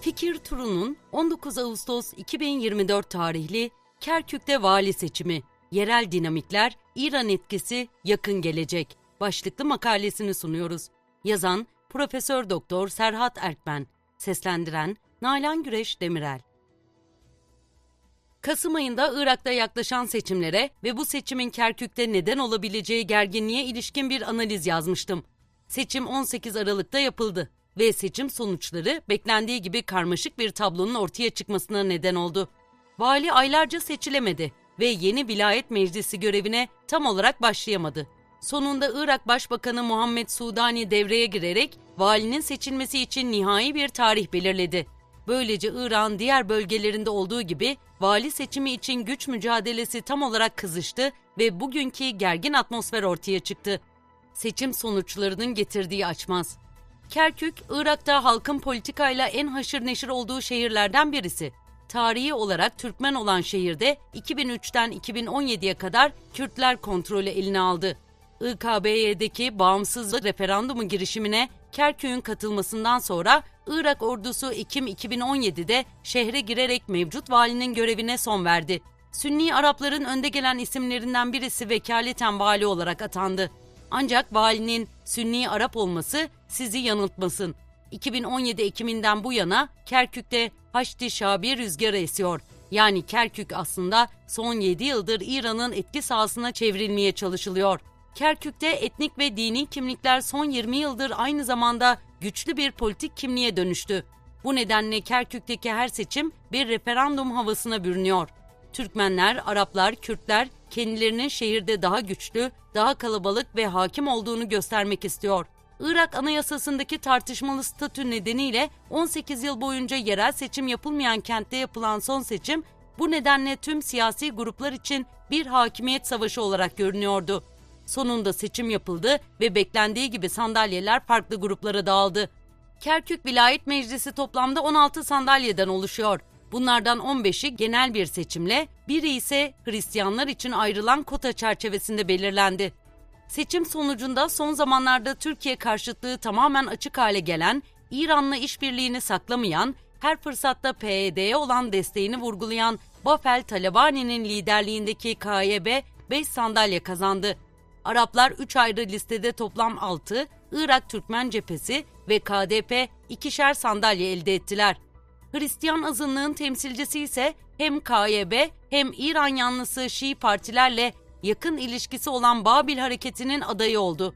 Fikir Turu'nun 19 Ağustos 2024 tarihli Kerkük'te vali seçimi, yerel dinamikler, İran etkisi, yakın gelecek başlıklı makalesini sunuyoruz. Yazan Profesör Doktor Serhat Erkmen, seslendiren Nalan Güreş Demirel. Kasım ayında Irak'ta yaklaşan seçimlere ve bu seçimin Kerkük'te neden olabileceği gerginliğe ilişkin bir analiz yazmıştım. Seçim 18 Aralık'ta yapıldı ve seçim sonuçları beklendiği gibi karmaşık bir tablonun ortaya çıkmasına neden oldu. Vali aylarca seçilemedi ve yeni vilayet meclisi görevine tam olarak başlayamadı. Sonunda Irak Başbakanı Muhammed Sudani devreye girerek valinin seçilmesi için nihai bir tarih belirledi. Böylece İran diğer bölgelerinde olduğu gibi vali seçimi için güç mücadelesi tam olarak kızıştı ve bugünkü gergin atmosfer ortaya çıktı. Seçim sonuçlarının getirdiği açmaz. Kerkük, Irak'ta halkın politikayla en haşır neşir olduğu şehirlerden birisi. Tarihi olarak Türkmen olan şehirde 2003'ten 2017'ye kadar Kürtler kontrolü eline aldı. İKB'deki bağımsız referandumu girişimine Kerkük'ün katılmasından sonra Irak ordusu Ekim 2017'de şehre girerek mevcut valinin görevine son verdi. Sünni Arapların önde gelen isimlerinden birisi vekaleten vali olarak atandı. Ancak valinin Sünni Arap olması sizi yanıltmasın. 2017 Ekim'inden bu yana Kerkük'te Haçlı Şabi rüzgarı esiyor. Yani Kerkük aslında son 7 yıldır İran'ın etki sahasına çevrilmeye çalışılıyor. Kerkük'te etnik ve dini kimlikler son 20 yıldır aynı zamanda güçlü bir politik kimliğe dönüştü. Bu nedenle Kerkük'teki her seçim bir referandum havasına bürünüyor. Türkmenler, Araplar, Kürtler kendilerinin şehirde daha güçlü, daha kalabalık ve hakim olduğunu göstermek istiyor. Irak Anayasası'ndaki tartışmalı statü nedeniyle 18 yıl boyunca yerel seçim yapılmayan kentte yapılan son seçim bu nedenle tüm siyasi gruplar için bir hakimiyet savaşı olarak görünüyordu. Sonunda seçim yapıldı ve beklendiği gibi sandalyeler farklı gruplara dağıldı. Kerkük Vilayet Meclisi toplamda 16 sandalyeden oluşuyor. Bunlardan 15'i genel bir seçimle, biri ise Hristiyanlar için ayrılan kota çerçevesinde belirlendi. Seçim sonucunda son zamanlarda Türkiye karşıtlığı tamamen açık hale gelen, İran'la işbirliğini saklamayan, her fırsatta PYD'ye olan desteğini vurgulayan Bafel Talabani'nin liderliğindeki KYB 5 sandalye kazandı. Araplar 3 ayrı listede toplam 6, Irak Türkmen Cephesi ve KDP ikişer sandalye elde ettiler. Hristiyan azınlığın temsilcisi ise hem KYB hem İran yanlısı Şii partilerle yakın ilişkisi olan Babil hareketinin adayı oldu.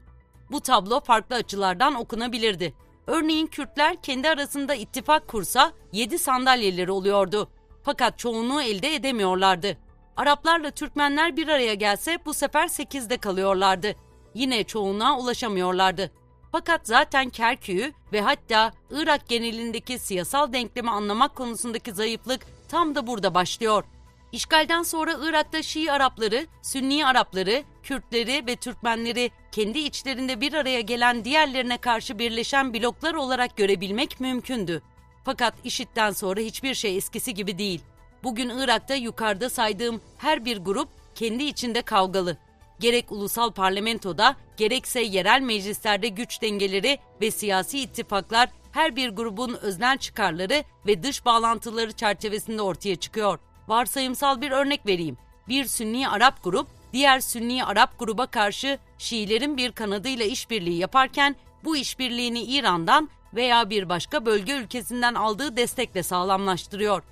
Bu tablo farklı açılardan okunabilirdi. Örneğin Kürtler kendi arasında ittifak kursa 7 sandalyeleri oluyordu. Fakat çoğunluğu elde edemiyorlardı. Araplarla Türkmenler bir araya gelse bu sefer 8'de kalıyorlardı. Yine çoğunluğa ulaşamıyorlardı. Fakat zaten Kerkük'ü ve hatta Irak genelindeki siyasal denklemi anlamak konusundaki zayıflık tam da burada başlıyor. İşgalden sonra Irak'ta Şii Arapları, Sünni Arapları, Kürtleri ve Türkmenleri kendi içlerinde bir araya gelen diğerlerine karşı birleşen bloklar olarak görebilmek mümkündü. Fakat işitten sonra hiçbir şey eskisi gibi değil. Bugün Irak'ta yukarıda saydığım her bir grup kendi içinde kavgalı. Gerek ulusal parlamentoda gerekse yerel meclislerde güç dengeleri ve siyasi ittifaklar her bir grubun öznel çıkarları ve dış bağlantıları çerçevesinde ortaya çıkıyor. Varsayımsal bir örnek vereyim. Bir Sünni Arap grup diğer Sünni Arap gruba karşı Şiilerin bir kanadıyla işbirliği yaparken bu işbirliğini İran'dan veya bir başka bölge ülkesinden aldığı destekle sağlamlaştırıyor.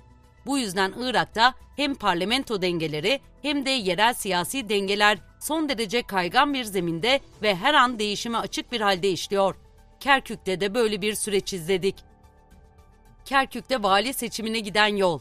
Bu yüzden Irak'ta hem parlamento dengeleri hem de yerel siyasi dengeler son derece kaygan bir zeminde ve her an değişime açık bir halde işliyor. Kerkük'te de böyle bir süreç izledik. Kerkük'te vali seçimine giden yol.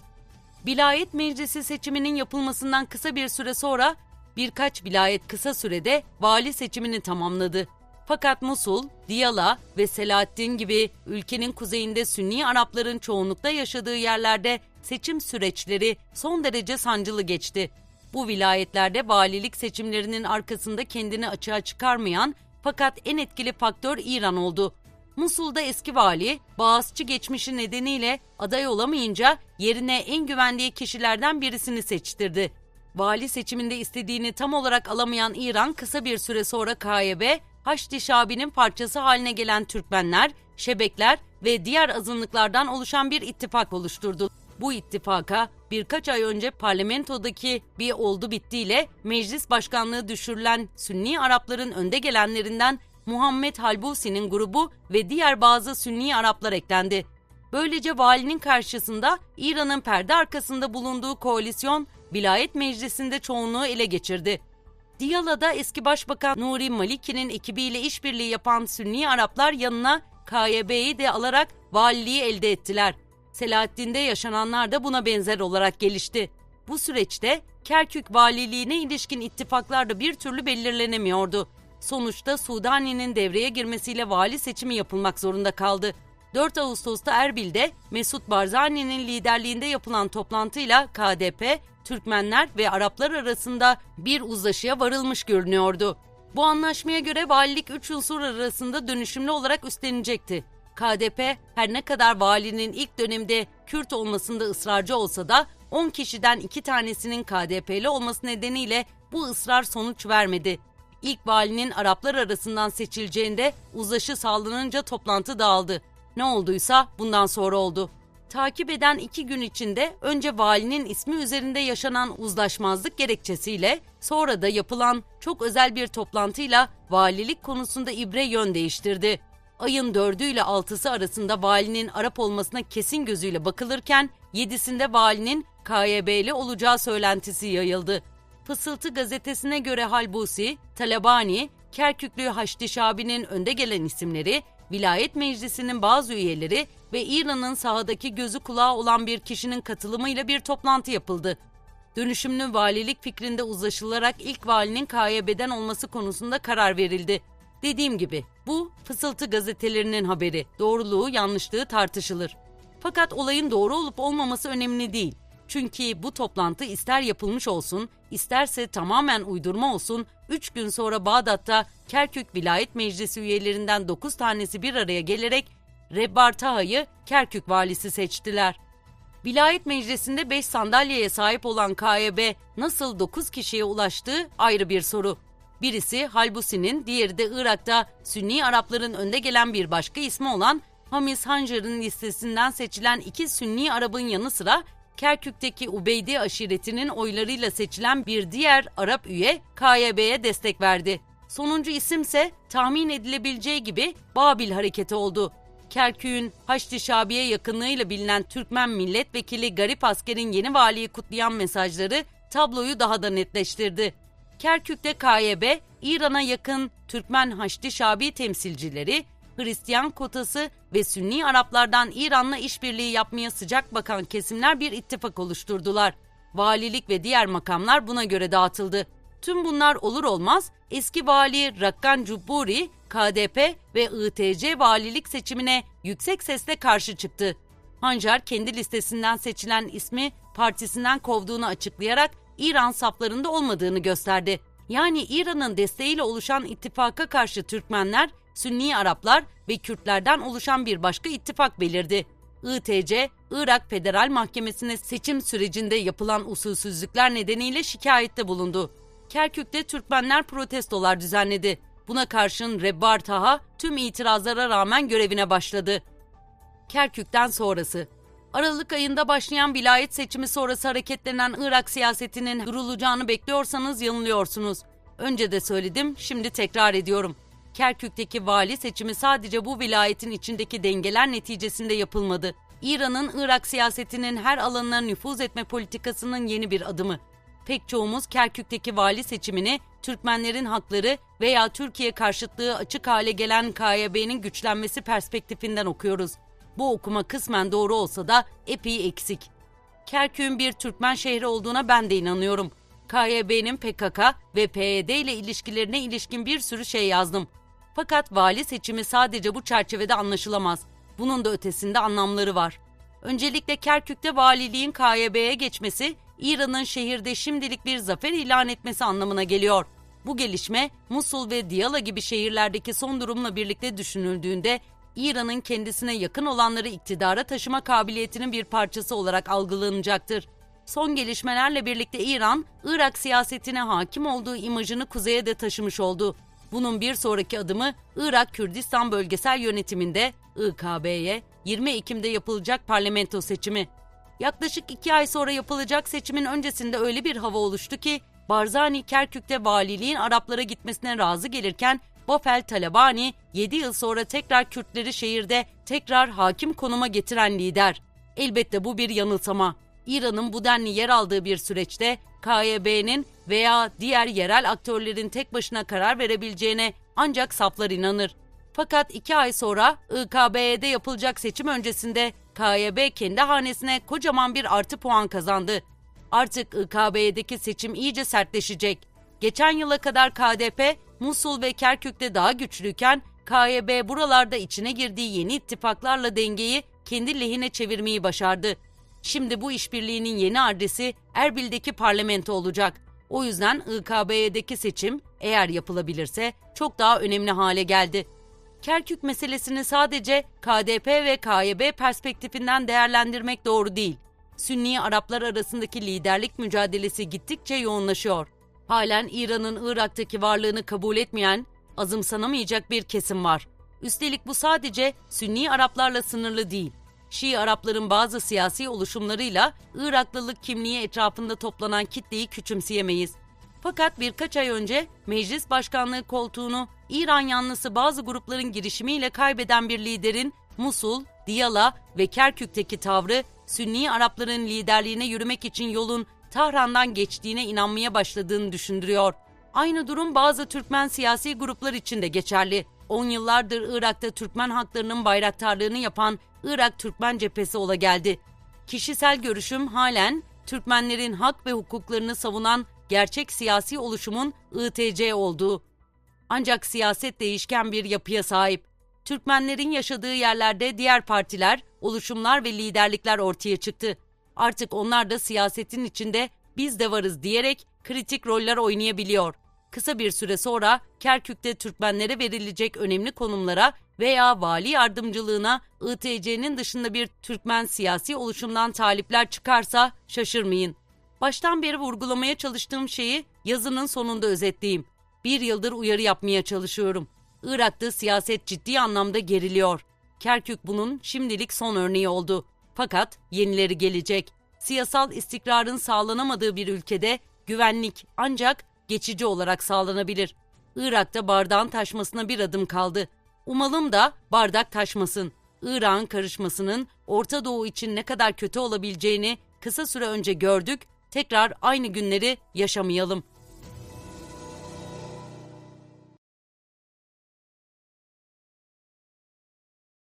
Vilayet meclisi seçiminin yapılmasından kısa bir süre sonra birkaç vilayet kısa sürede vali seçimini tamamladı. Fakat Musul, Diyala ve Selahaddin gibi ülkenin kuzeyinde Sünni Arapların çoğunlukta yaşadığı yerlerde seçim süreçleri son derece sancılı geçti. Bu vilayetlerde valilik seçimlerinin arkasında kendini açığa çıkarmayan fakat en etkili faktör İran oldu. Musul'da eski vali, Bağızçı geçmişi nedeniyle aday olamayınca yerine en güvendiği kişilerden birisini seçtirdi. Vali seçiminde istediğini tam olarak alamayan İran kısa bir süre sonra KYB, Haçlı Şabi'nin parçası haline gelen Türkmenler, Şebekler ve diğer azınlıklardan oluşan bir ittifak oluşturdu. Bu ittifaka birkaç ay önce parlamentodaki bir oldu bittiyle meclis başkanlığı düşürülen Sünni Arapların önde gelenlerinden Muhammed Halbusi'nin grubu ve diğer bazı Sünni Araplar eklendi. Böylece valinin karşısında İran'ın perde arkasında bulunduğu koalisyon vilayet meclisinde çoğunluğu ele geçirdi. Diyala'da eski başbakan Nuri Maliki'nin ekibiyle işbirliği yapan Sünni Araplar yanına KYB'yi de alarak valiliği elde ettiler. Selahaddin'de yaşananlar da buna benzer olarak gelişti. Bu süreçte Kerkük valiliğine ilişkin ittifaklar da bir türlü belirlenemiyordu. Sonuçta Sudani'nin devreye girmesiyle vali seçimi yapılmak zorunda kaldı. 4 Ağustos'ta Erbil'de Mesut Barzani'nin liderliğinde yapılan toplantıyla KDP, Türkmenler ve Araplar arasında bir uzlaşıya varılmış görünüyordu. Bu anlaşmaya göre valilik üç unsur arasında dönüşümlü olarak üstlenecekti. KDP her ne kadar valinin ilk dönemde Kürt olmasında ısrarcı olsa da 10 kişiden 2 tanesinin KDP'li olması nedeniyle bu ısrar sonuç vermedi. İlk valinin Araplar arasından seçileceğinde uzlaşı sağlanınca toplantı dağıldı. Ne olduysa bundan sonra oldu. Takip eden iki gün içinde önce valinin ismi üzerinde yaşanan uzlaşmazlık gerekçesiyle sonra da yapılan çok özel bir toplantıyla valilik konusunda ibre yön değiştirdi. Ayın 4'ü ile 6'sı arasında valinin Arap olmasına kesin gözüyle bakılırken 7'sinde valinin KYB'li olacağı söylentisi yayıldı. Fısıltı gazetesine göre Halbusi, Talabani, Kerküklü Haçlı Şabi'nin önde gelen isimleri, vilayet meclisinin bazı üyeleri ve İran'ın sahadaki gözü kulağı olan bir kişinin katılımıyla bir toplantı yapıldı. Dönüşümlü valilik fikrinde uzlaşılarak ilk valinin KYB'den olması konusunda karar verildi. Dediğim gibi bu fısıltı gazetelerinin haberi. Doğruluğu yanlışlığı tartışılır. Fakat olayın doğru olup olmaması önemli değil. Çünkü bu toplantı ister yapılmış olsun, isterse tamamen uydurma olsun, 3 gün sonra Bağdat'ta Kerkük Vilayet Meclisi üyelerinden 9 tanesi bir araya gelerek Rebbar Taha'yı Kerkük valisi seçtiler. Vilayet Meclisi'nde 5 sandalyeye sahip olan KYB nasıl 9 kişiye ulaştığı ayrı bir soru. Birisi Halbusi'nin, diğeri de Irak'ta Sünni Arapların önde gelen bir başka ismi olan Hamis Hanjar'ın listesinden seçilen iki Sünni Arap'ın yanı sıra Kerkük'teki Ubeydi aşiretinin oylarıyla seçilen bir diğer Arap üye KYB'ye destek verdi. Sonuncu isimse tahmin edilebileceği gibi Babil hareketi oldu. Kerkük'ün Haçlı Şabi'ye yakınlığıyla bilinen Türkmen milletvekili Garip Asker'in yeni valiyi kutlayan mesajları tabloyu daha da netleştirdi. Kerkük'te KYB, İran'a yakın Türkmen Haçlı Şabi temsilcileri, Hristiyan kotası ve Sünni Araplardan İran'la işbirliği yapmaya sıcak bakan kesimler bir ittifak oluşturdular. Valilik ve diğer makamlar buna göre dağıtıldı. Tüm bunlar olur olmaz eski vali Rakkan Cubburi, KDP ve ITC valilik seçimine yüksek sesle karşı çıktı. Hancar kendi listesinden seçilen ismi partisinden kovduğunu açıklayarak İran saflarında olmadığını gösterdi. Yani İran'ın desteğiyle oluşan ittifaka karşı Türkmenler, Sünni Araplar ve Kürtlerden oluşan bir başka ittifak belirdi. ITC, Irak Federal Mahkemesi'ne seçim sürecinde yapılan usulsüzlükler nedeniyle şikayette bulundu. Kerkük'te Türkmenler protestolar düzenledi. Buna karşın Rebbar Taha tüm itirazlara rağmen görevine başladı. Kerkük'ten sonrası Aralık ayında başlayan vilayet seçimi sonrası hareketlenen Irak siyasetinin durulacağını bekliyorsanız yanılıyorsunuz. Önce de söyledim, şimdi tekrar ediyorum. Kerkük'teki vali seçimi sadece bu vilayetin içindeki dengeler neticesinde yapılmadı. İran'ın Irak siyasetinin her alanına nüfuz etme politikasının yeni bir adımı. Pek çoğumuz Kerkük'teki vali seçimini Türkmenlerin hakları veya Türkiye karşıtlığı açık hale gelen KYB'nin güçlenmesi perspektifinden okuyoruz. Bu okuma kısmen doğru olsa da epey eksik. Kerkük'ün bir Türkmen şehri olduğuna ben de inanıyorum. KYB'nin PKK ve PYD ile ilişkilerine ilişkin bir sürü şey yazdım. Fakat vali seçimi sadece bu çerçevede anlaşılamaz. Bunun da ötesinde anlamları var. Öncelikle Kerkük'te valiliğin KYB'ye geçmesi, İran'ın şehirde şimdilik bir zafer ilan etmesi anlamına geliyor. Bu gelişme Musul ve Diyala gibi şehirlerdeki son durumla birlikte düşünüldüğünde İran'ın kendisine yakın olanları iktidara taşıma kabiliyetinin bir parçası olarak algılanacaktır. Son gelişmelerle birlikte İran, Irak siyasetine hakim olduğu imajını kuzeye de taşımış oldu. Bunun bir sonraki adımı Irak Kürdistan Bölgesel Yönetiminde IKB'ye 20 Ekim'de yapılacak parlamento seçimi. Yaklaşık iki ay sonra yapılacak seçimin öncesinde öyle bir hava oluştu ki Barzani Kerkük'te valiliğin Araplara gitmesine razı gelirken Bofel Talabani 7 yıl sonra tekrar Kürtleri şehirde tekrar hakim konuma getiren lider. Elbette bu bir yanılsama. İran'ın bu denli yer aldığı bir süreçte KYB'nin veya diğer yerel aktörlerin tek başına karar verebileceğine ancak saflar inanır. Fakat iki ay sonra IKB'de yapılacak seçim öncesinde KYB kendi hanesine kocaman bir artı puan kazandı. Artık IKB'deki seçim iyice sertleşecek. Geçen yıla kadar KDP, Musul ve Kerkük'te daha güçlüyken KYB buralarda içine girdiği yeni ittifaklarla dengeyi kendi lehine çevirmeyi başardı. Şimdi bu işbirliğinin yeni adresi Erbil'deki parlamento olacak. O yüzden IKB'deki seçim eğer yapılabilirse çok daha önemli hale geldi. Kerkük meselesini sadece KDP ve KYB perspektifinden değerlendirmek doğru değil. Sünni Araplar arasındaki liderlik mücadelesi gittikçe yoğunlaşıyor. Halen İran'ın Irak'taki varlığını kabul etmeyen, azımsanamayacak bir kesim var. Üstelik bu sadece Sünni Araplarla sınırlı değil. Şii Arapların bazı siyasi oluşumlarıyla Iraklılık kimliği etrafında toplanan kitleyi küçümseyemeyiz. Fakat birkaç ay önce meclis başkanlığı koltuğunu İran yanlısı bazı grupların girişimiyle kaybeden bir liderin Musul, Diyala ve Kerkük'teki tavrı Sünni Arapların liderliğine yürümek için yolun Tahran'dan geçtiğine inanmaya başladığını düşündürüyor. Aynı durum bazı Türkmen siyasi gruplar için de geçerli. 10 yıllardır Irak'ta Türkmen haklarının bayraktarlığını yapan Irak Türkmen cephesi ola geldi. Kişisel görüşüm halen Türkmenlerin hak ve hukuklarını savunan gerçek siyasi oluşumun ITC olduğu. Ancak siyaset değişken bir yapıya sahip. Türkmenlerin yaşadığı yerlerde diğer partiler, oluşumlar ve liderlikler ortaya çıktı. Artık onlar da siyasetin içinde biz de varız diyerek kritik roller oynayabiliyor. Kısa bir süre sonra Kerkük'te Türkmenlere verilecek önemli konumlara veya vali yardımcılığına ITC'nin dışında bir Türkmen siyasi oluşumdan talipler çıkarsa şaşırmayın. Baştan beri vurgulamaya çalıştığım şeyi yazının sonunda özetleyeyim. Bir yıldır uyarı yapmaya çalışıyorum. Irak'ta siyaset ciddi anlamda geriliyor. Kerkük bunun şimdilik son örneği oldu. Fakat yenileri gelecek. Siyasal istikrarın sağlanamadığı bir ülkede güvenlik ancak geçici olarak sağlanabilir. Irak'ta bardağın taşmasına bir adım kaldı. Umalım da bardak taşmasın. Irak'ın karışmasının Orta Doğu için ne kadar kötü olabileceğini kısa süre önce gördük. Tekrar aynı günleri yaşamayalım.